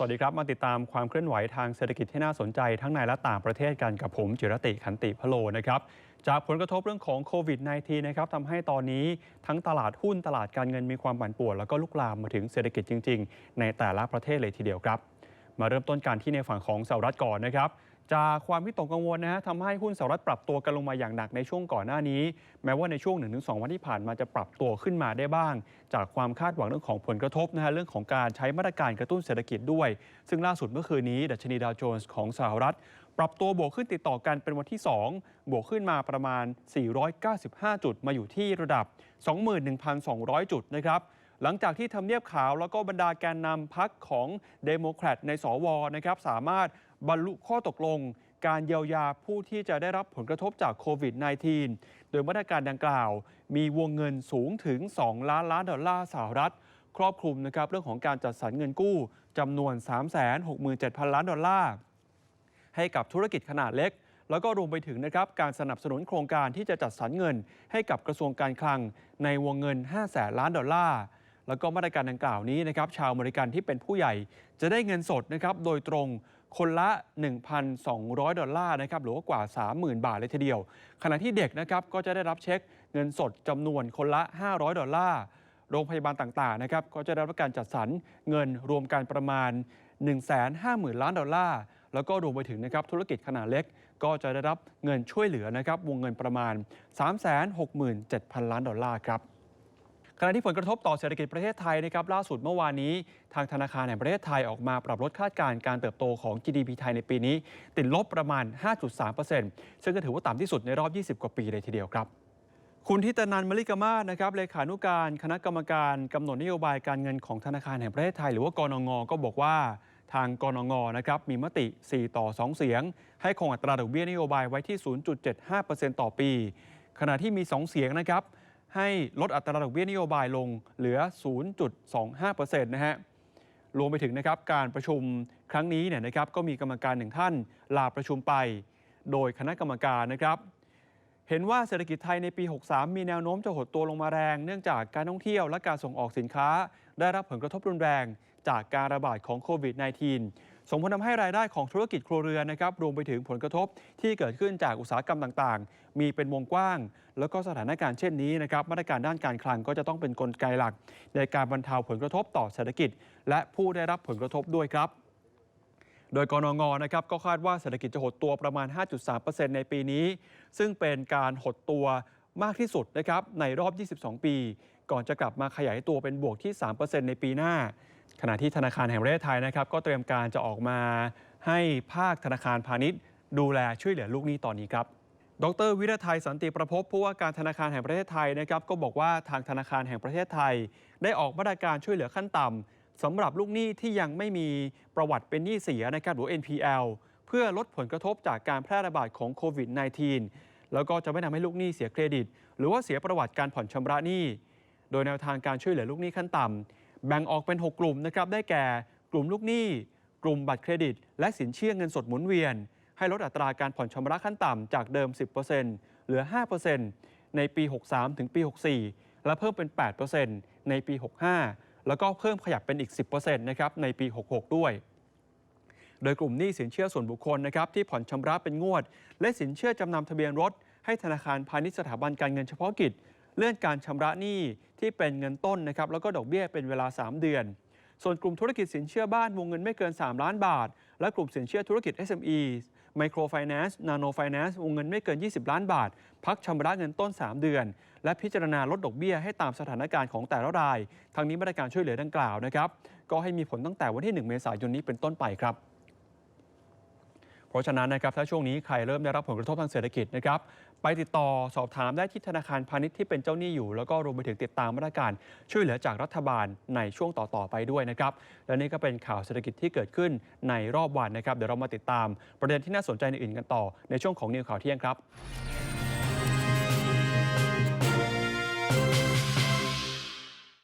สวัสดีครับ มาติดตามความเคลื่อนไหวทางเศรษฐกิจที่น่าสนใจทั้งในและต่างประเทศกันกับผม จิรติขันติพโลนะครับจากผลกระทบเรื่องของโควิด -19 นะครับทำให้ตอนนี้ทั้งตลาดหุ้นตลาดการเงินมีความผันผวน แล้วก็ลุกลามมาถึงเศรษฐกิจจริง ๆ ในแต่ละประเทศเลยทีเดียวครับ มาเริ่มต้นการที่ในฝั่งของสหรัฐก่อนนะครับ จากความวิตกกังวลนะฮะทำให้หุ้นสหรัฐปรับตัวกันลงมาอย่างหนักในช่วงก่อนหน้านี้ แม้ว่าในช่วง 1-2 วันที่ผ่านมาจะปรับตัวขึ้นมาได้บ้าง จากความคาดหวังเรื่องของผลกระทบนะฮะเรื่องของการใช้มาตรการกระตุ้นเศรษฐกิจด้วย ซึ่งล่าสุดเมื่อคืนนี้ดัชนีดาวโจนส์ของสหรัฐ ปรับตัวบวกขึ้นติดต่อกันเป็นวันที่ 2 บวกขึ้นมาประมาณ 495 จุดมาอยู่ที่ระดับ 21,200 จุดนะครับหลังจากที่ทำเนียบขาวแล้วก็บรรดาแกนนำพักของเดโมแครตในสวนะครับสามารถ บรรลุข้อตกลง การเยียวยาผู้ที่จะได้รับผลกระทบจากโควิด -19 โดยมาตรการดังกล่าว มีวงเงินสูงถึง 2 ล้านล้านดอลลาร์สหรัฐ ครอบคลุมนะครับเรื่องของการจัดสรรเงินกู้จำนวน 367,000 ล้านดอลลาร์ ให้กับธุรกิจขนาดเล็กแล้วก็รวมไปถึงนะครับการสนับสนุนโครงการที่จะจัดสรรเงิน ให้กับกระทรวงการคลังในวงเงิน 5 แสนล้านดอลลาร์ แล้วก็มาตรการดังกล่าวนี้นะครับชาวอเมริกันที่เป็นผู้ใหญ่ จะได้เงินสดนะครับโดยตรง คนละ 1,200 ดอลลาร์นะครับหรือว่ากว่า 30,000 บาทเลยทีเดียว ขณะที่เด็กนะครับก็จะได้รับเช็คเงินสดจำนวนคนละ 500 ดอลลาร์โรงพยาบาลต่างๆนะครับก็จะได้รับการจัดสรรเงินรวมกันประมาณ 150,000 ล้านดอลลาร์แล้วก็รวมไปถึงนะครับธุรกิจขนาดเล็กก็จะได้รับเงินช่วยเหลือนะครับวงเงินประมาณ 367,000 ล้านดอลลาร์ครับ ขณะที่ผลกระทบต่อเศรษฐกิจประเทศไทยนะครับล่าสุดเมื่อวานนี้ ทางธนาคารแห่งประเทศไทยออกมาปรับลดคาดการณ์การเติบโตของ GDP ไทยในปีนี้ ติดลบประมาณ 5.3%ซึ่งก็ถือว่าต่ำที่สุดในรอบ 20 กว่าปีเลยทีเดียวครับ คุณทิตนันมลิกมาศนะครับเลขานุการคณะกรรมการกำหนดนโยบายการเงินของธนาคารแห่งประเทศไทย หรือว่ากนงก็บอกว่าทางกนงนะครับมีมติ 4 ต่อ 2 เสียง ให้คงอัตราดอกเบี้ยนโยบายไว้ที่ 0.75%ต่อปี ขณะที่มี 2 เสียงนะครับ ให้ลดอัตราดอกเบี้ยนโยบายลงเหลือ 0.25%นะฮะรวมไปถึงนะครับการประชุมครั้งนี้เนี่ยนะครับก็มีกรรมการหนึ่งท่านลาประชุมไป โดยคณะกรรมการนะครับ เห็นว่าเศรษฐกิจไทยในปี 63 มีแนวโน้มจะหดตัวลงมาแรง เนื่องจากการท่องเที่ยวและการส่งออกสินค้า ได้รับผลกระทบรุนแรงจากการระบาดของโควิด -19 ส่งผลทำให้รายได้ของธุรกิจครัวเรือนนะครับรวมไปถึงผลกระทบที่เกิดขึ้นจากอุตสาหกรรมต่างๆ มีเป็นวงกว้าง แล้วก็สถานการณ์เช่นนี้นะครับมาตรการด้านการคลังก็จะต้องเป็นนกลไกหลัก ในการบรรเทาผลกระทบต่อเศรษฐกิจ และผู้ได้รับผลกระทบด้วยครับโดยกรงงนะครับก็คาดว่าเศรษฐกิจจะหดตัวประมาณ 5.3%ในปีนี้ ซึ่งเป็นการหดตัวมากที่สุดนะครับในรอบ 22 ปี ก่อนจะกลับมาขยายตัวเป็นบวกที่ 3%ในปีหน้า ขณะที่ธนาคารแห่งประเทศไทยนะครับก็เตรียมการจะออกมาให้ภาคธนาคารพาณิชย์ ดูแลช่วยเหลือลูกหนี้ตอนนี้ครับ ดรวิรไทยสันติประพบผู้ว่าการธนาคารแห่งประเทศไทยนะครับก็บอกว่าทางธนาคารแห่งประเทศไทย ได้ออกมาตรการช่วยเหลือขั้นต่ำสำหรับลูกหนี้ที่ยังไม่มีประวัติเป็นหนี้เสียนะครับหรือ NPL เพื่อลดผลกระทบจากการแพร่ระบาดของโควิด -19 แล้วก็จะไม่ทำให้ลูกหนี้เสียเครดิต หรือว่าเสียประวัติการผ่อนชำระหนี้ โดยแนวทางการช่วยเหลือลูกหนี้ขั้นต่ำ แบ่งออกเป็น 6 กลุ่มนะครับได้แก่ กลุ่มลูกหนี้ กลุ่มบัตรเครดิต และสินเชื่อเงินสดหมุนเวียน ให้ลดอัตราการผ่อนชำระขั้นต่ำจากเดิม 10%เหลือ 5%ในปี 63 ถึงปี 64 และเพิ่มเป็น 8%ในปี 65 แล้วก็เพิ่มขยับเป็นอีก 10%นะครับในปี 66 ด้วยโดยกลุ่มหนี้สินเชื่อส่วนบุคคลนะครับที่ผ่อนชำระเป็นงวด และสินเชื่อจำนำทะเบียนรถ ให้ธนาคารพาณิชย์สถาบันการเงินเฉพาะกิจ เลื่อนการชำระหนี้ที่เป็นเงินต้นนะครับแล้วก็ดอกเบี้ยเป็นเวลา 3 เดือน ส่วนกลุ่มธุรกิจสินเชื่อบ้านวงเงินไม่เกิน 3 ล้านบาท และกลุ่มสินเชื่อธุรกิจ SME Microfinance Nano Finance วงเงินไม่เกิน 20 ล้านบาท พักชำระเงินต้น 3 เดือน และพิจารณาลดดอกเบี้ยให้ตามสถานการณ์ของแต่ละราย ทั้งนี้มาตรการช่วยเหลือดังกล่าวนะครับก็ให้มีผลตั้งแต่วันที่ 1 เมษายนนี้เป็นต้นไปครับ เพราะฉะนั้นนะครับถ้าช่วงนี้ใครเริ่มได้รับผลกระทบทางเศรษฐกิจนะครับไปติดต่อสอบถามได้ที่ธนาคารพาณิชย์ที่เป็นเจ้าหนี้อยู่ แล้วก็รวมไปถึงติดตามมาตรการช่วยเหลือจากรัฐบาลในช่วงต่อๆไปด้วยนะครับและนี่ก็เป็นข่าวเศรษฐกิจที่เกิดขึ้นในรอบวันนะครับเดี๋ยวเรามาติดตามประเด็นที่น่าสนใจในอื่นกันต่อในช่วงของนิวข่าวเที่ยงครับ